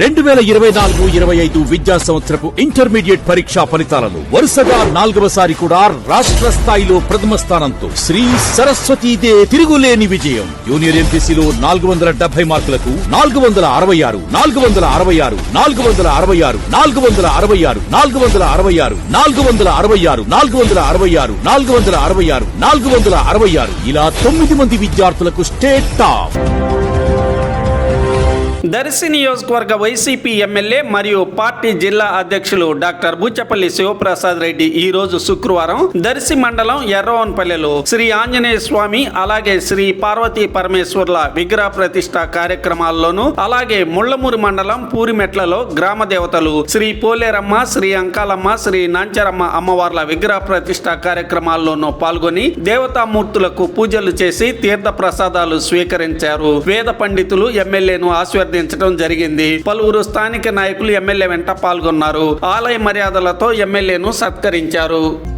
రెండు వేల ఇరవై నాలుగు ఇరవై ఐదు విద్యా సంవత్సరపు ఇంటర్మీడియట్ పరీక్షా ఫలితాలను వరుసగా నాలుగవసారి కూడా రాష్ట్ర స్థాయిలో ప్రథమ స్థానంతో శ్రీ సరస్వతీదే తిరుగులేని విజయం జూనియర్ ఎంపీసీలో నాలుగు వందల డెబ్బై మార్కులకు నాలుగు వందల అరవై ఆరు నాలుగు వందల అరవై ఆరు నాలుగు వందల అరవై ఆరు నాలుగు వందల అరవై ఆరు నాలుగు వందల అరవై ఆరు నాలుగు వందల అరవై ఆరు నాలుగు వందల అరవై ఆరు నాలుగు వందల అరవై ఆరు నాలుగు వందల అరవై ఆరు ఇలా తొమ్మిది మంది విద్యార్థులకు స్టేట్ టాప్ దర్శి నియోజకవర్గ వైసీపీ ఎమ్మెల్యే మరియు పార్టీ జిల్లా అధ్యక్షులు డాక్టర్ బుచ్చపల్లి శివప్రసాద్ రెడ్డి ఈ రోజు శుక్రవారం దర్శి మండలం ఎర్రవన్పల్లెలో శ్రీ ఆంజనేయ స్వామి అలాగే శ్రీ పార్వతీ పరమేశ్వర్ల విగ్రహ ప్రతిష్ట కార్యక్రమాల్లోనూ అలాగే ముళ్ళమూరు మండలం పూరిమెట్లలో గ్రామ దేవతలు శ్రీ పోలేరమ్మ శ్రీ అంకాలమ్మ శ్రీ నాంచరమ్మ అమ్మవార్ల విగ్రహ ప్రతిష్ట కార్యక్రమాల్లోనూ పాల్గొని దేవతామూర్తులకు పూజలు చేసి తీర్థ ప్రసాదాలు స్వీకరించారు. వేద పండితులు ఎమ్మెల్యేను ఆశీర్వదించడం జరిగింది. పలువురు స్థానిక నాయకులు ఎమ్మెల్యే వెంట పాల్గొన్నారు. ఆలయ మర్యాదలతో ఎమ్మెల్యేను సత్కరించారు.